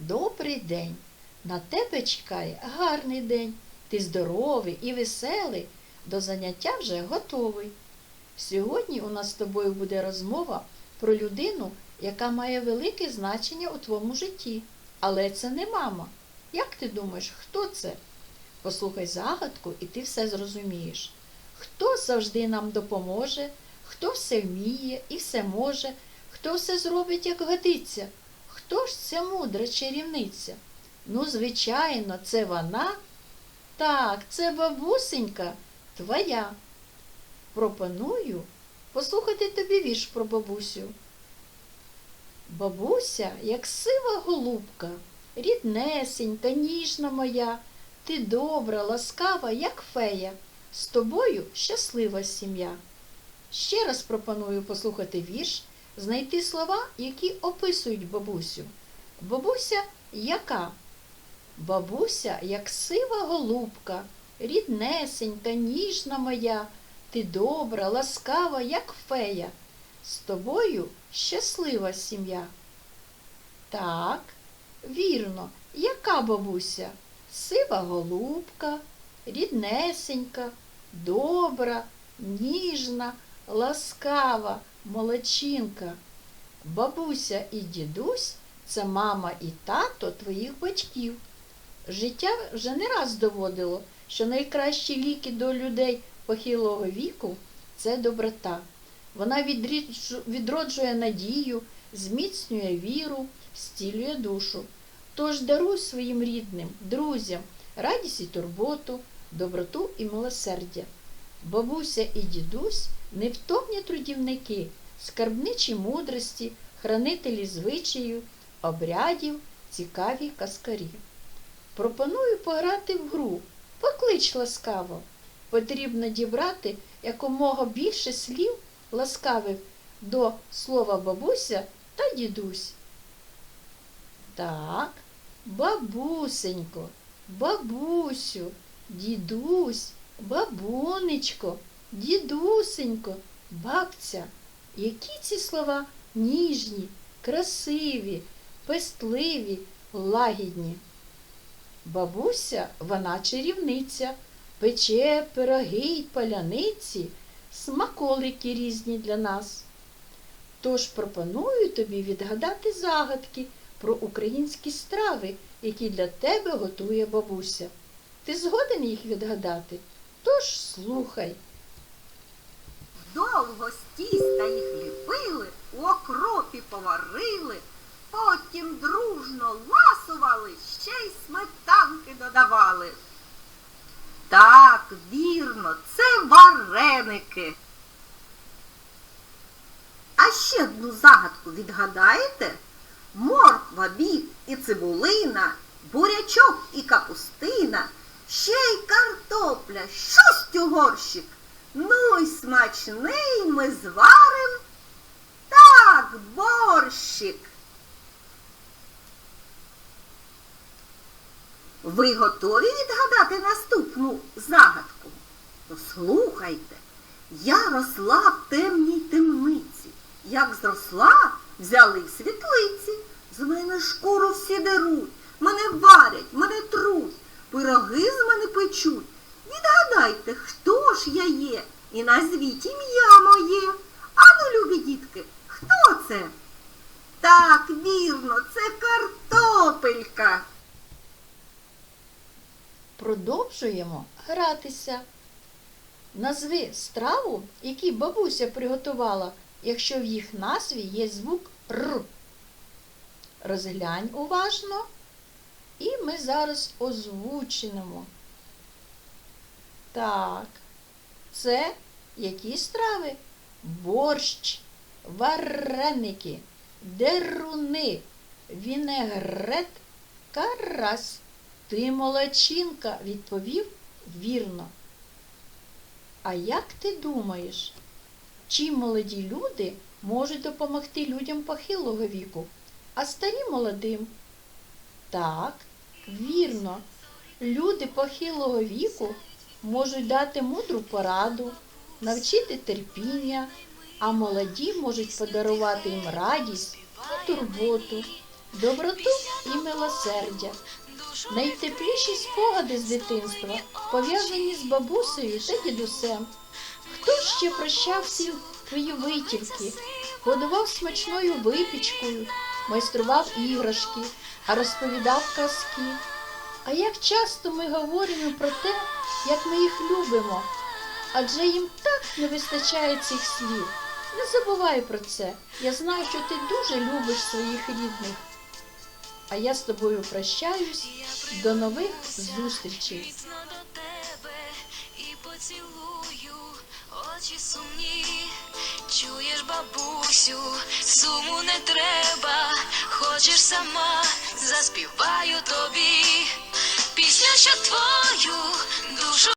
Добрий день. На тебе чекає гарний день. Ти здоровий і веселий, до заняття вже готовий. Сьогодні у нас з тобою буде розмова про людину, яка має велике значення у твоєму житті. Але це не мама. Як ти думаєш, хто це? Послухай загадку, і ти все зрозумієш. Хто завжди нам допоможе, хто все вміє і все може, хто все зробить, як годиться. Хто ж ця мудра чарівниця? Ну, звичайно, це вона. Так, це бабусенька твоя. Пропоную послухати тобі вірш про бабусю. Бабуся, як сива голубка, ріднесенька, ніжна моя, ти добра, ласкава, як фея, з тобою щаслива сім'я. Ще раз пропоную послухати вірш, знайти слова, які описують бабусю. Бабуся яка? Бабуся, як сива голубка, ріднесенька, ніжна моя, ти добра, ласкава, як фея, з тобою щаслива сім'я. Так, вірно, яка бабуся? Сива голубка, ріднесенька, добра, ніжна, ласкава, молодчинка. Бабуся і дідусь це мама і тато твоїх батьків. Життя вже не раз доводило, що найкращі ліки до людей похилого віку це доброта. Вона відроджує надію, зміцнює віру, зцілює душу. Тож даруй своїм рідним, друзям радість і турботу, доброту і милосердя. Бабуся і дідусь невтомні трудівники, скарбничі мудрості, хранителі звичаїв, обрядів, цікаві каскарі. Пропоную пограти в гру. Поклич ласкаво. Потрібно дібрати якомога більше слів ласкавих до слова бабуся та дідусь. Так, бабусенько, бабусю, дідусь, бабунечко, дідусенько, бабця. Які ці слова ніжні, красиві, пестливі, лагідні. Бабуся, вона чарівниця, пече пироги й паляниці, смаколики різні для нас. Тож пропоную тобі відгадати загадки про українські страви, які для тебе готує бабуся. Ти згоден їх відгадати? Тож слухай. Довго з їх ліпили, у окропі поварили, потім дружно ласували, ще й сметанки додавали. Так, вірно, це вареники. А ще одну загадку відгадаєте? Морква, біб і цибулина, бурячок і капустина, ще й картопля, шость у горщик. Ну й смачний ми зварим. Так, борщик. Ви готові відгадати наступну загадку? Послухайте, я росла в темній темниці. Як зросла, взяли й світлиці. З мене шкуру всі деруть, мене варять, мене труть, пироги з мене печуть. Відгадайте, хто ж я є, і назвіть ім'я моє. Ану, любі дітки, хто це? Так, вірно, це картопелька. Продовжуємо гратися. Назви страву, які бабуся приготувала, якщо в їх назві є звук Р. Розглянь уважно, і ми зараз озвучимо. Так, це які страви? Борщ, вареники, деруни, вінегрет, карась. Ти молодчинка, відповів вірно. А як ти думаєш, чим молоді люди можуть допомогти людям похилого віку, а старі молодим? Так, вірно, люди похилого віку можуть дати мудру пораду, навчити терпіння, а молоді можуть подарувати їм радість і турботу. доброту і милосердя. Найтепліші спогади з дитинства пов'язані з бабусею та дідусем. Хто ще прощав всі твої витівки, годував смачною випічкою, майстрував іграшки, а розповідав казки. А як часто ми говоримо про те, як ми їх любимо, адже їм так не вистачає цих слів. Не забувай про це. Я знаю, що ти дуже любиш своїх рідних. А я з тобою прощаюсь. До нових зустрічей. До тебе і поцілую очі сумні. Чуєш, бабусю, суму не треба. Хочеш сама, заспіваю тобі. Пісню, що твою душу.